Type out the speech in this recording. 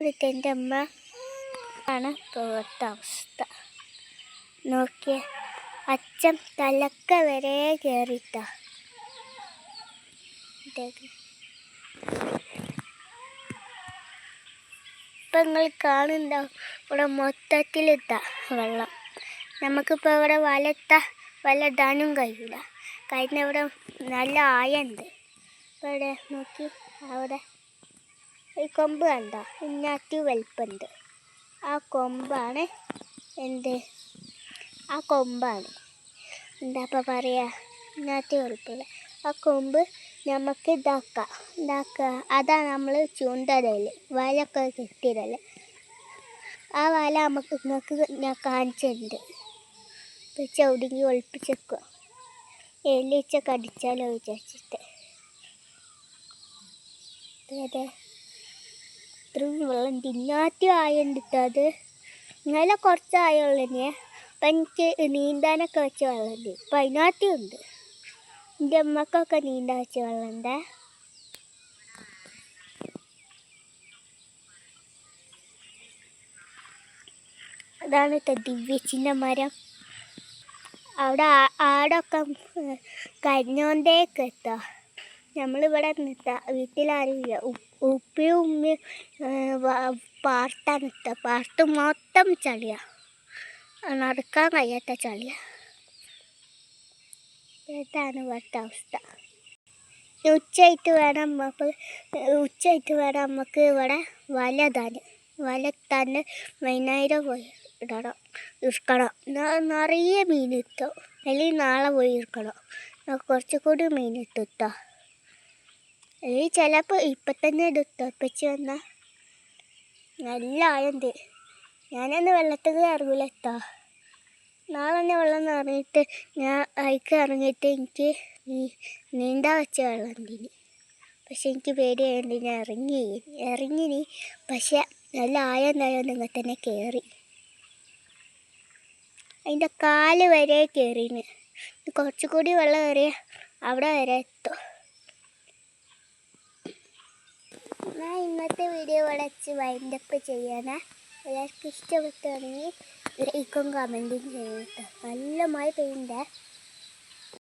എന്നിട്ട് എന്റെ അമ്മ ആണ് പോകാത്ത അവസ്ഥ. നോക്കിയ അച്ഛൻ തലക്ക വരെ കയറിയിട്ടാ ഇപ്പം നിങ്ങൾ കാണുന്നുണ്ടാവും ഇവിടെ മൊത്തത്തിലിട്ട വെള്ളം. നമുക്കിപ്പോൾ ഇവിടെ വലത്ത വല ഇടാനും കഴിയില്ല. കഴിഞ്ഞ ഇവിടെ നല്ല ആയുണ്ട്. ഇവിടെ നോക്കി അവിടെ ഈ കൊമ്പ് കണ്ട. ഇന്നാറ്റി വലുപ്പുണ്ട്. ആ കൊമ്പാണ് എന്ത്? ആ കൊമ്പാണ്. എന്താ അപ്പം പറയുക ഇന്നാറ്റി വലുപ്പമുള്ള ആ കൊമ്പ് നമുക്ക് ഇതാക്കാം. ഇതാക്കുക അതാണ് നമ്മൾ ചൂണ്ടതൽ വലൊക്കെ കിട്ടിയതൽ ആ വല നമുക്ക് നിങ്ങൾക്ക് ഞാൻ കാണിച്ചിട്ടുണ്ട് ഇപ്പം ചവിടുങ്ങി ഒളിപ്പിച്ചേക്കുക എലിച്ച കടിച്ചാലോ വിചാരിച്ചിട്ട്. അതെ ഇത്രയും വെള്ളം തിന്നാറ്റി ആയുണ്ടിട്ട് അത്. ഇന്നലെ കുറച്ച് അപ്പം എനിക്ക് നീന്താനൊക്കെ വെച്ച വെള്ളമുണ്ട്. ഇപ്പം അതിനകത്തും ഉണ്ട്. എന്റെ അമ്മക്കൊക്കെ നീന്താൻ വെച്ച വെള്ളം അതാണ് ദിവ്യച്ചിന്റെ മരം. അവിടെ ആടൊക്കെ കരഞ്ഞോണ്ടേക്ക് എത്താ നമ്മളിവിടെ വീട്ടിലാരുമില്ല ഉ- ഉപ്പയും ഉമ്മയും പാർട്ടാ വ- പാർട്ട് മൊത്തം ചളിയാ. നടക്കാൻ കഴിയാത്ത ചളിയാ. ഇതാണ് ഇവിടുത്തെ അവസ്ഥ. ഉച്ചയായിട്ട് വേണം നമുക്ക് ഉച്ചയായിട്ട് വേണം നമുക്ക് ഇവിടെ വല താൻ വല തന്നെ വൈകുന്നേരം പോയി ഇടണം ഇരിക്കണം. നിറയെ മീൻ കിട്ടും അല്ലെങ്കിൽ നാളെ പോയി ഇരിക്കണം. കുറച്ചുകൂടി കുറച്ചും കൂടി മീൻ കിട്ടും കേട്ടോ അല്ലെങ്കിൽ ചിലപ്പോൾ ഇപ്പം തന്നെ എടുത്തോ വന്ന. നല്ല ആയത് ഞാനന്ന് വെള്ളത്തിൽ ഇറങ്ങൂല കേട്ടോ നാളെ തന്നെ വെള്ളം നിറഞ്ഞിട്ട് ഞാൻ അയക്ക് ഇറങ്ങിയിട്ട് എനിക്ക് ഈ നീന്താൻ വെച്ച വെള്ളം ഉണ്ടിനി പക്ഷെ എനിക്ക് പേടിയായതുകൊണ്ട് ഞാൻ ഇറങ്ങി ഇറങ്ങിനി പക്ഷെ നല്ല ആയെന്നായോണ്ട് ഇങ്ങനെ തന്നെ കയറി അതിന്റെ കാൽ വരെ കയറിന് കുറച്ചുകൂടി വെള്ളം കയറിയ അവിടെ വരെ എത്തും. ഞാൻ ഇന്നത്തെ വീഡിയോ വളച്ച് വൈൻഡപ്പ് ചെയ്യാനാ. എല്ലാവർക്കും ഇഷ്ടപ്പെട്ടാണെങ്കിൽ ലൈക്കും കമന്റും ചെയ്യട്ടോ നല്ല മഴ പെയ്യണ്ടേ